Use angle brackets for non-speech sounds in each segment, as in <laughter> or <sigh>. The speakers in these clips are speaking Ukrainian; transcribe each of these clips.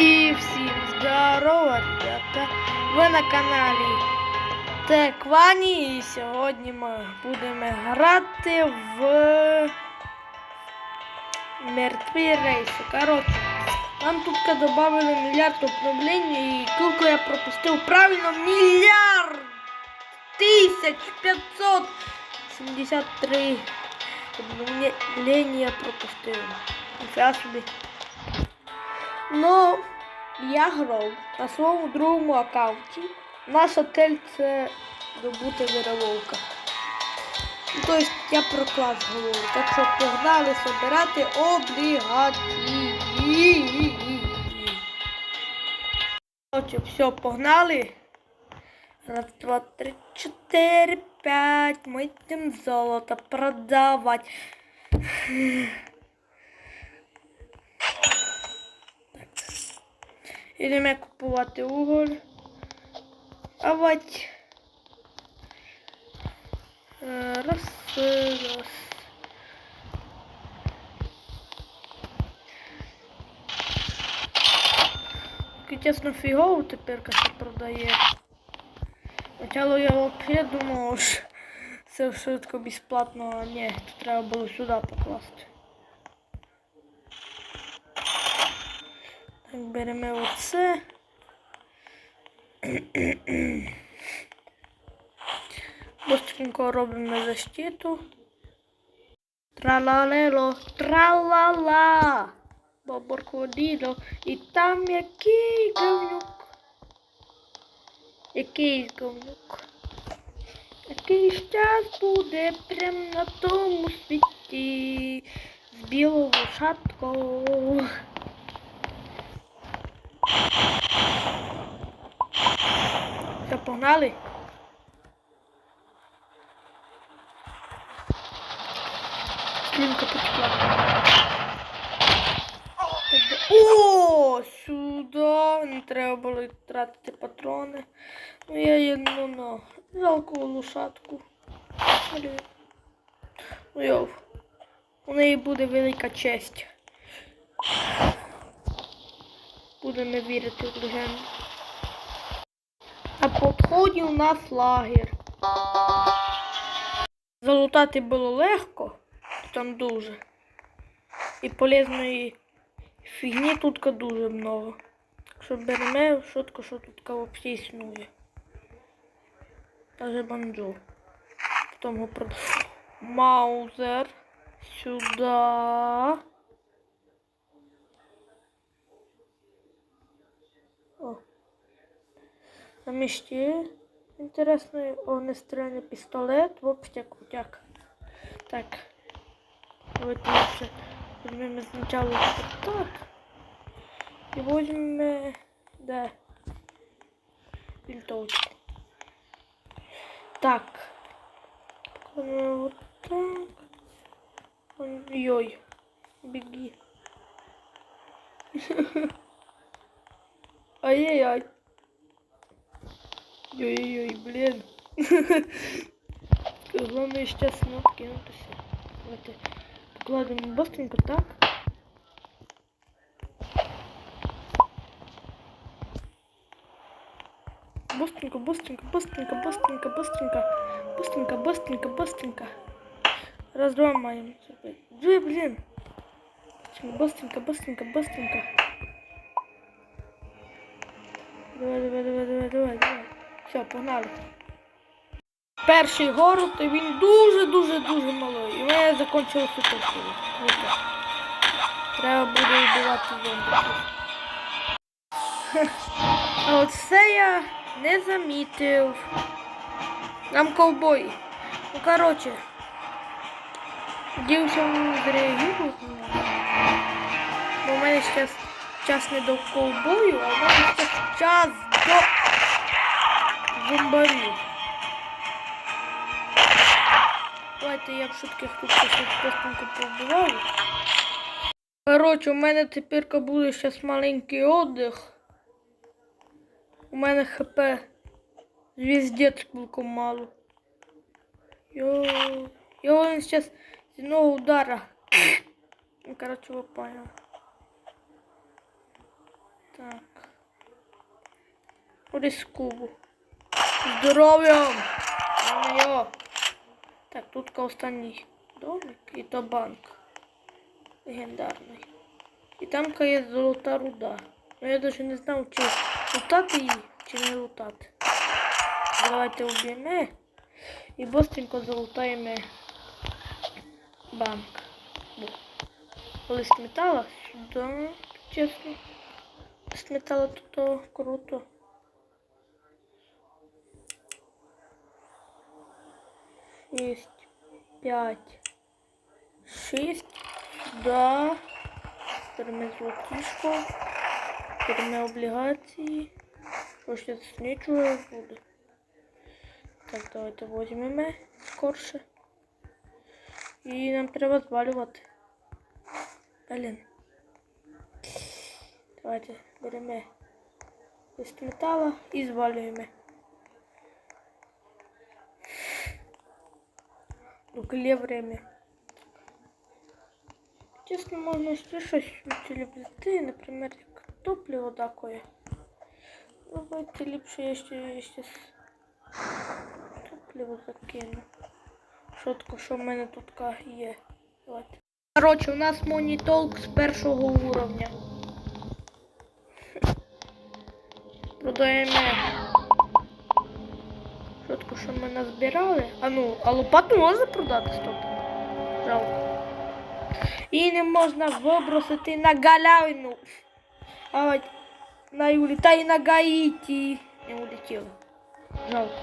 І всім здорово, ребята! Ви на каналі Теквані і сьогодні ми будемо грати в мертві рейси. Коротше, нам тут додали мільярд обновлень і скільки я пропустив правильно мільярд тисяч п'ятсот сімдесят три. Ну, я грав на своєму другому аккаунті. Наш отель це добута вирововка. Ну, Тобто я про клас говорю. Так що погнали збирати облігації. Все, погнали. Раз, два, три, чотири, п'ять. Ми йдемо золото продавати. Ідемо купувати уголь. А от е, раз, раз. Чесно фігово тепер це продає. Спочатку я взагалі думав, що це швидко безплатно, а ні, тут треба було сюди покласти. Беремо оце. <clears throat> Быстренько робимо защиту. Тралалело, тралала. Боборкоділо. І там який говнюк. Який говнюк. Який час буде прям на тому світі. З білою шаткою. Все, погнали. Слинка потекла. О, сюди. Не треба було тратити патрони. Ну я їду на жалку лошадку. Ну. У неї буде велика честь. Будемо вірити в легенду. На підході у нас лагер. Залутати було легко, там дуже. І полезної фігні тут дуже много. Що беремо шутку, що тут взагалі існує. Даже банджо. Потім його прод... Маузер. Сюда. Там ще інтересний огнестрільний пістолет. Вообще крутяк. Так. Давайте лучше візьмемо спочатку так. І візьмемо... Де? Вінтовочку. Так. Вот так. Ой-ой. Беги. <laughs> Ай-яй-яй. Ой-ой-ой, блин. <laughs> Главное сейчас не откинутся. Вот. Покладемо быстренько так. Быстренько, быстренько, быстренько, быстренько, быстренько. Быстренько, быстренько, быстренько. Раз, два, маем. Две, блин. Быстренько, быстренько, быстренько. Давай, давай, давай, давай, давай, давай. Все, погнали. Перший город, і він дуже-дуже-дуже малий. І в мене закінчилося суперсили. Треба буде вбивати зомбиків. <laughs> А от це я не замітив. Нам ковбої. Ну, коротше. Дівся зреагують. Бо в мене зараз час не до ковбою, а в мене час до зомбарів. Давайте я в шутках тут быстренько побуваю. Коротше, у мене тепер буде зараз маленький отдих. У мене хп звіздець було мало. Йо, йо, він зараз з одного удара. Ну, коротше, ви поняли. Так. Рискуву. Здоров'ям! Так, тут останній домик і то банк. Легендарний. І там є золота руда. Ну я навіть не знав, чи лутати її, чи не лутати. Давайте уб'ємо і быстренько залутаємо банк. Лист металла чесно. Лист металла тут то круто. Шесть, пять, шесть, да. Беремо золотишко, беремо облігації. Ще з нічого буде. Так, давайте візьмемо скорше. І нам треба звалювати. Блін. Давайте беремо лист металу і звалюємо. Ну, коли время. Можна ще щось взяти, наприклад, топливо такое. Давайте ліпше я ще, ще топливо закину. Шотко, що в мене тут є. Давайте. Коротше, у нас монітолк з першого уровня. <laughs> Продаємо. Шотко, що ми назбирали. А ну, а лопату можна продати, стоп. Жалко. І не можна вибросити на галявину. А на Юлі, та й на Гаїті. Не улетіло. Жалко.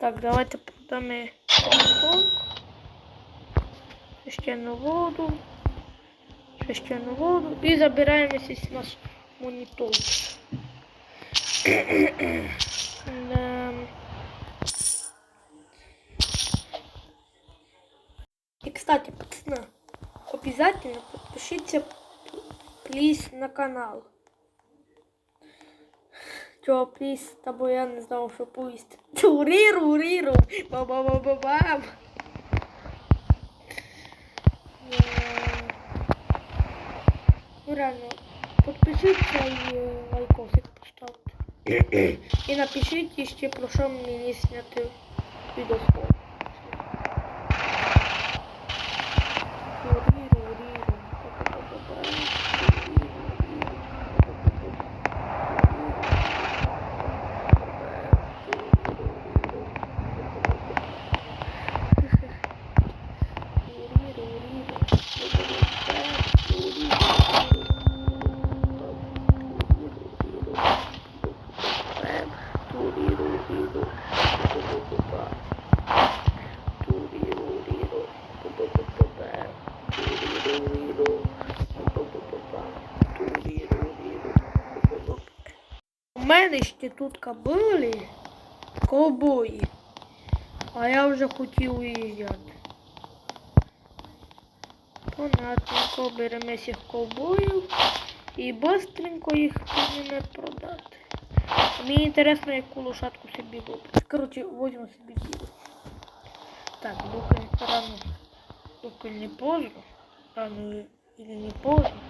Так, давайте продамо. Священну воду. Священну воду. І забираємо здесь наш монітор. Да. И, кстати, пацаны, обязательно подпишитесь, плиз, на канал. Чого, плиз, тобой я не знав, що повісти. Туріру, ріру, ба-ба-ба-ба-бам. Ну, реально, подпишіться і е, лайкосик. І напишіть ще про що мені зняти відео. У мене ще тут були ковбої, а я вже хотів уїжджати. Понятненько, беремо цих ковбоїв і быстренько їх повинні продати. Мені інтересно, яку лошадку собі вибрати. Коротше, возьму собі білу. Так, доки рано, доки не поздно, рано или не поздно,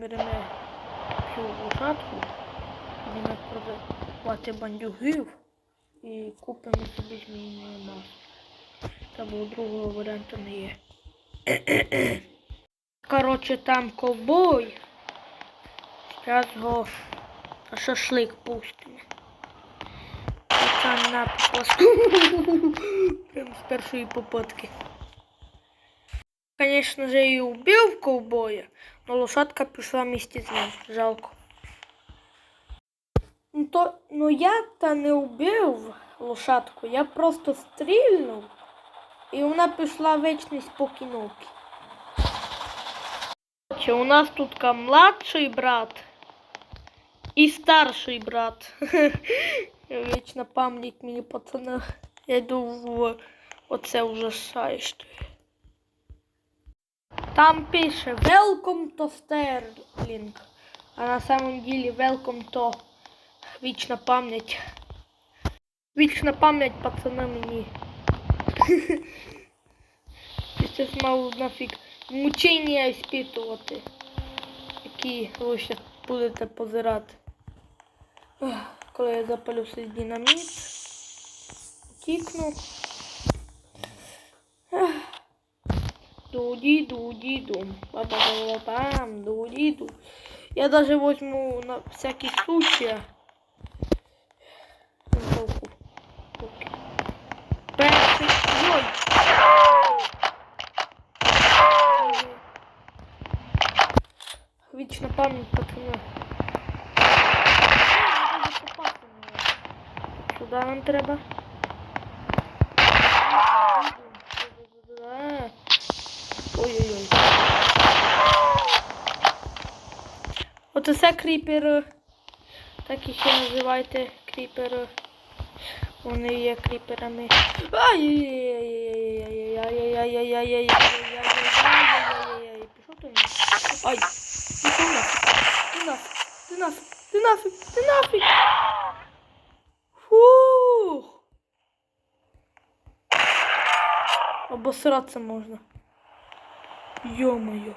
беремо цю лошадку, продавати бандюгів і купимо собі змійне масло. Та бо другого варіанту не є. <coughs> Коротше, там ковбой. Зараз його шашлик пустимо. Це на попаску. <coughs> Прям з першої попытки. Конечно же, и убил ковбоя, но лошадка пішла вместе з ним. Жалко. Ну, то, ну я-то не убив лошадку, я просто стрільнув, і вона пішла в вечний спокійновки. Короче, у нас тут младший брат і старший брат. <laughs> Вічна пам'ять мені пацана. Я йду в оце ужасающе. Там пише Welcome to Sterling. А на самом деле Welcome to Вічна пам'ять. Вічна пам'ять пацана мені. <laughs> Це мав нафіг мучення іспитувати. які ви ще будете позирати. Коли я запалю свій динаміт, тікну. Дуді, дуді, дум. Ба-ба-ба-ба-бам, дуді, ду. Я даже возьму на всякий случай. Винтовку. Окей. Перший. Ой! Попасти не можу. Сюди нам треба. Ой-ой-ой. Оце все кріпер. Так і ще називайте кріпер. Вони є кріперами. Ай-яй-яй-яй-яй-яй-яй-яй-яй-яй-яй-яй-яй-яй-яй-яй-яй-яй нафиг. Ты нафиг. Ты нафиг. Ты нафиг. Ты нафиг. Фух. Обосраться можно. Ё-моё.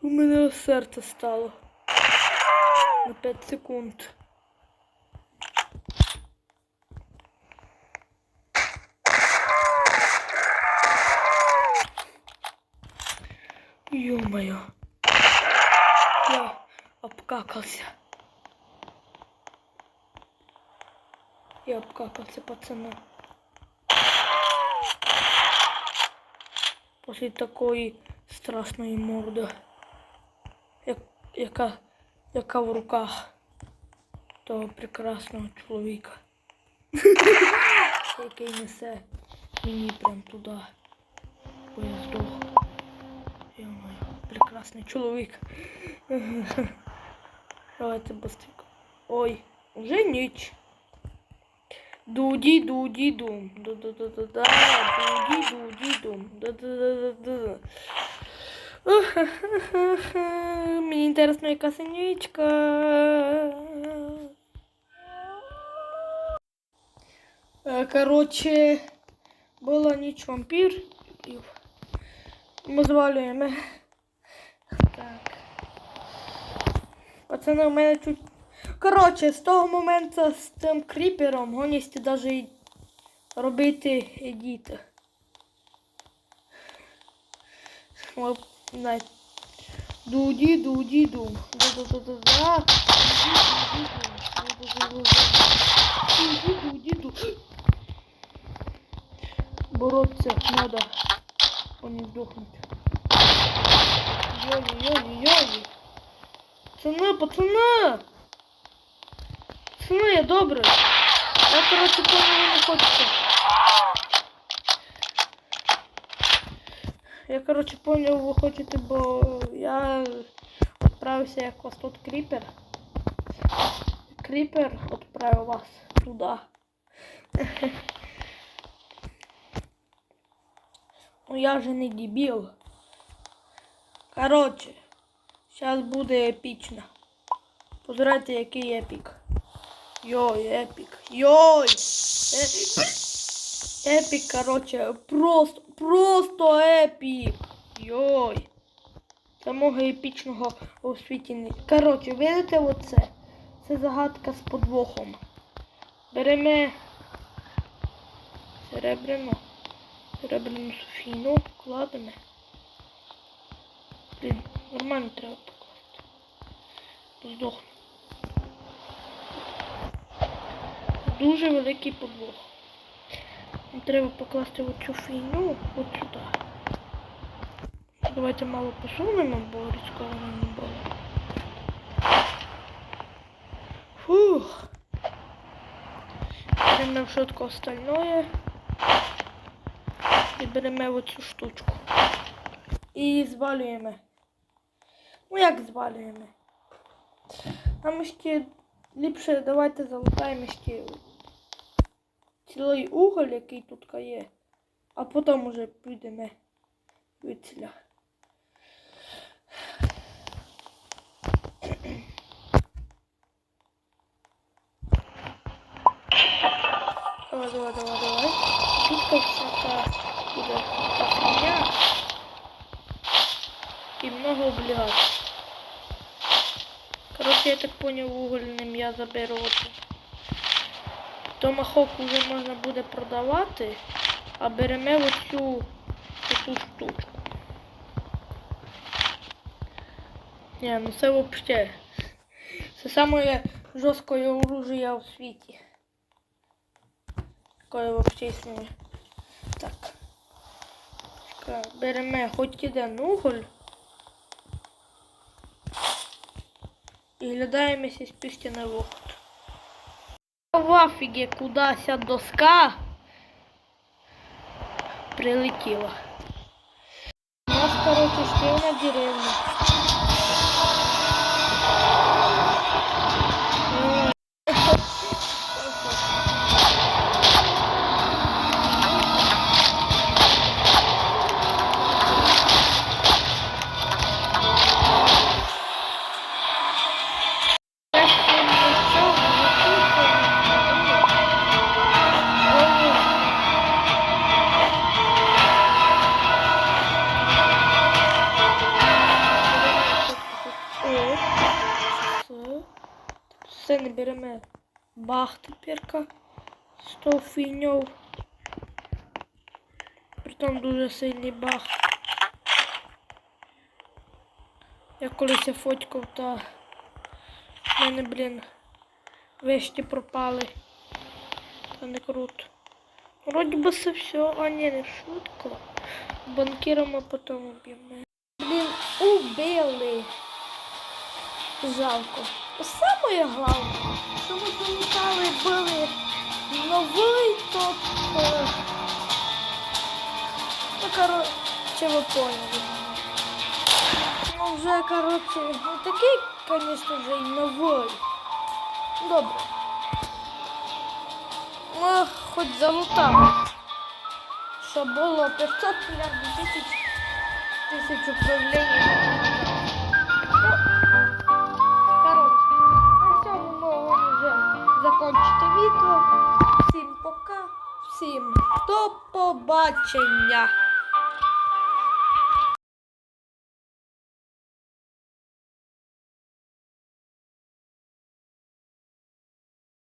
У мене серце стало. На 5 секунд. Ё-моё. Я обкакался. Я обкакался, пацаны. После такої страшної морди, як, яка, яка в руках того прекрасного чоловіка, <laughs> який несе мені прям туди. Бо я здох. Ё-моё, прекрасний чоловік. <laughs> Давайте быстренько. Ой, уже ніч. Дуді, дуді, дум. Да-да-да-да-да. Дуді, дуді, дум. Да-да-да-да-да. <laughs> Мені інтересно, яка синючка. Е, Короче, була ніч вампір. Ми звалюємо. Так. Пацани, у мене чуть Коротше, з того моменту з тим кріпером гоністі навіть робити навіть. Дуді, дуді, ду. Бороться надо. Вони здохнуть. Йой-йой-йой. Пацани, пацани! Пацани, я добре. Я, коротше, понял, не хочеться. Я, коротше, понял, ви хочете, бо я відправився як вас тут кріпер. Кріпер відправив вас туди. Ну я же не дебіл. Коротше, зараз буде епічно. Позирайте, який епік. Йой, епік. Йой! Е- Епік, короче, просто, просто епік. Йой. Самого епічного у світі не. Короче, видите оце? Це загадка з подвохом. Беремо серебряну. Серебряну софійну кладемо. Нормально треба покласти. Здохну. Дуже великий подвох. Треба покласти оцю фігню от сюди. Давайте мало посунемо, бо різковано не було. Фух. Беремо шутку остальное. І беремо оцю штучку. І звалюємо. Ну як звалюємо? Нам ще ліпше давайте залутаємо ще цілий уголь, який тут є, а потім уже підемо від ціля. Давай, давай, давай, давай. Тут всяка буде фігня. много облігацій. Я так поняв, вугольним я заберу оце. Томахок вже можна буде продавати, а беремо оцю таку штучку. Ні, ну це взагалі. Це саме жорстке оружие у світі. Такое вообще існує. Так. Беремо хоч один уголь. І глядаємося з пісті на виход. В афігі кудася доска прилетіла. У нас, короче, ще на фігньов. Притом дуже сильний бах. Я колись я фоткав та в мене, блін, вещі пропали. Та не круто. Вроді би це все, а ні, не шутка. Банкіра ми потім уб'ємо. Блін, убили. Жалко. Саме головне, що ми залітали, були новий топ. Ну, коротше, ви поняли. Ну, вже, коротше, не такий, звісно, вже й новий. Добре. Ну, хоч залутав. Що було 500 мільярдів тисяч тисяч управління. Ну, коротше, на цьому можемо вже закінчити відео. Всім пока, всім до побачення.